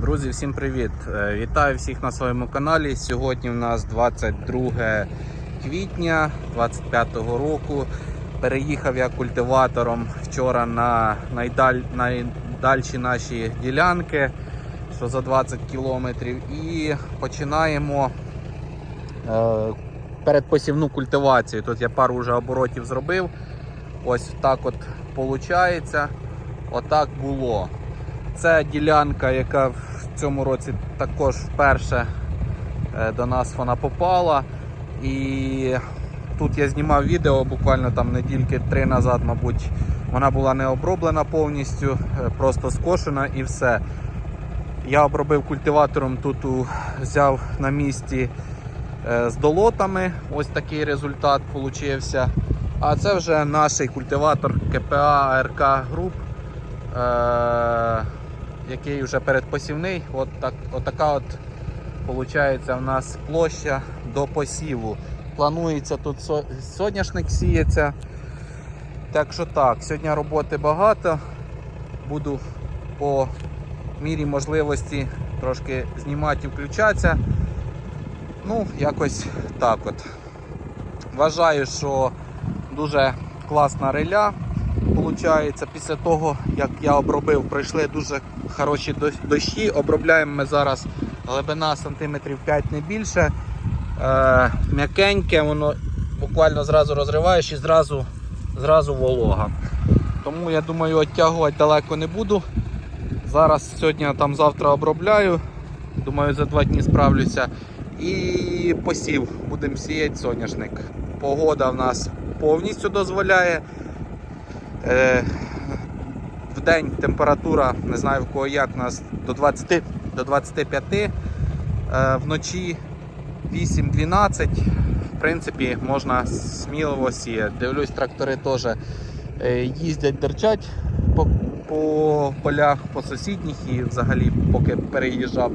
Друзі, всім привіт! Е, Вітаю всіх на своєму каналі. Сьогодні у нас 22 квітня 25-го року. Переїхав я культиватором вчора на найдаль... найдальші наші ділянки, що за 20 кілометрів. І починаємо е, передпосівну культивацію. Тут я пару вже оборотів зробив. Ось так от виходить. Отак було. Це ділянка, яка в цьому році також вперше е, до нас вона попала. І тут я знімав відео буквально там недільки три назад, мабуть, вона була не оброблена повністю, е, просто скошена і все. Я обробив культиватором, тут взяв на місці е, з долотами. Ось такий результат получився. А це вже наш культиватор КПА РК Груп який вже передпосівний. От так, отака от виходить у нас площа до посіву. Планується тут со- соняшник сіється. Так що так, сьогодні роботи багато. Буду по мірі можливості трошки знімати і включатися. Ну, якось так от. Вважаю, що дуже класна реля. Получається, після того, як я обробив, пройшли дуже хороші дощі. Обробляємо ми зараз глибина сантиметрів 5 не більше. Е, м'якеньке, воно буквально зразу розриваєш і зразу, зразу волога. Тому я думаю, оттягувати далеко не буду. Зараз сьогодні там завтра обробляю. Думаю, за два дні справлюся. І посів. Будемо сіяти соняшник. Погода в нас повністю дозволяє. Е, в день температура, не знаю в кого як, у нас до 20 до 25, е, вночі 8-12. В принципі, можна сміливо сіяти. Дивлюсь, трактори теж е, їздять, дерчать по, по полях, по сусідніх і взагалі поки переїжджав.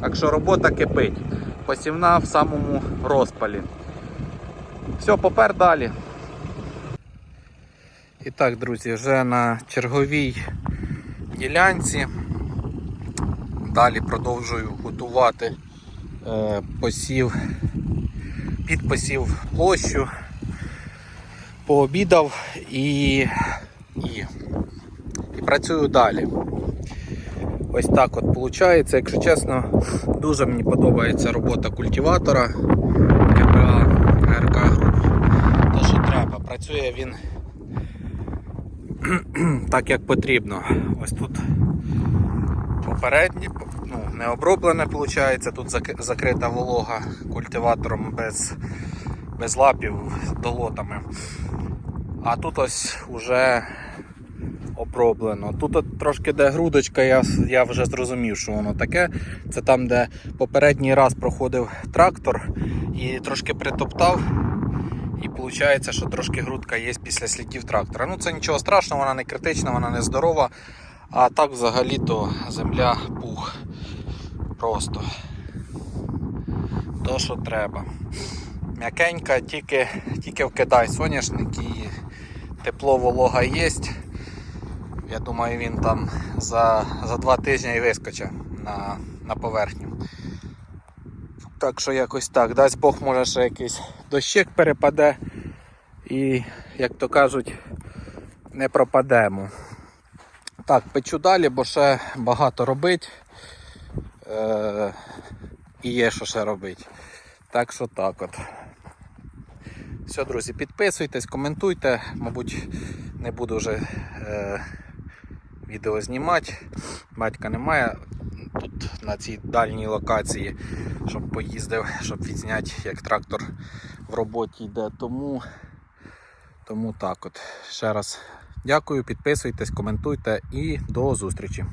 Так що робота кипить. Посівна в самому розпалі. Все, попер далі. І так, друзі, вже на черговій ділянці. Далі продовжую готувати е, посів, підпосів площу. Пообідав і, і, і працюю далі. Ось так от виходить. Якщо чесно, дуже мені подобається робота культиватора КПА РК Груп. Те, що треба. Працює він так як потрібно. Ось тут попереднє, ну, не оброблене, виходить, тут закрита волога культиватором без, без лапів долотами. А тут ось уже оброблено. Тут от трошки де грудочка, я, я вже зрозумів, що воно таке. Це там, де попередній раз проходив трактор і трошки притоптав. І виходить, що трошки грудка є після слідів трактора. Ну це нічого страшного, вона не критична, вона не здорова. А так взагалі-то земля пух. Просто. То, що треба. М'якенька, тільки, тільки вкидай соняшник і тепло волога є. Я думаю, він там за, за два тижні і вискочить на, на поверхню. Так що якось так. Дасть Бог може ще якийсь дощик перепаде і, як то кажуть, не пропадемо. Так, печу далі, бо ще багато робить. Е- і є що ще робити. Так що так от. Все, друзі, підписуйтесь, коментуйте. Мабуть, не буду вже е- відео знімати. Батька немає тут на цій дальній локації, щоб поїздив, щоб відзняти, як трактор в роботі йде. Тому, тому так от. Ще раз дякую, підписуйтесь, коментуйте і до зустрічі.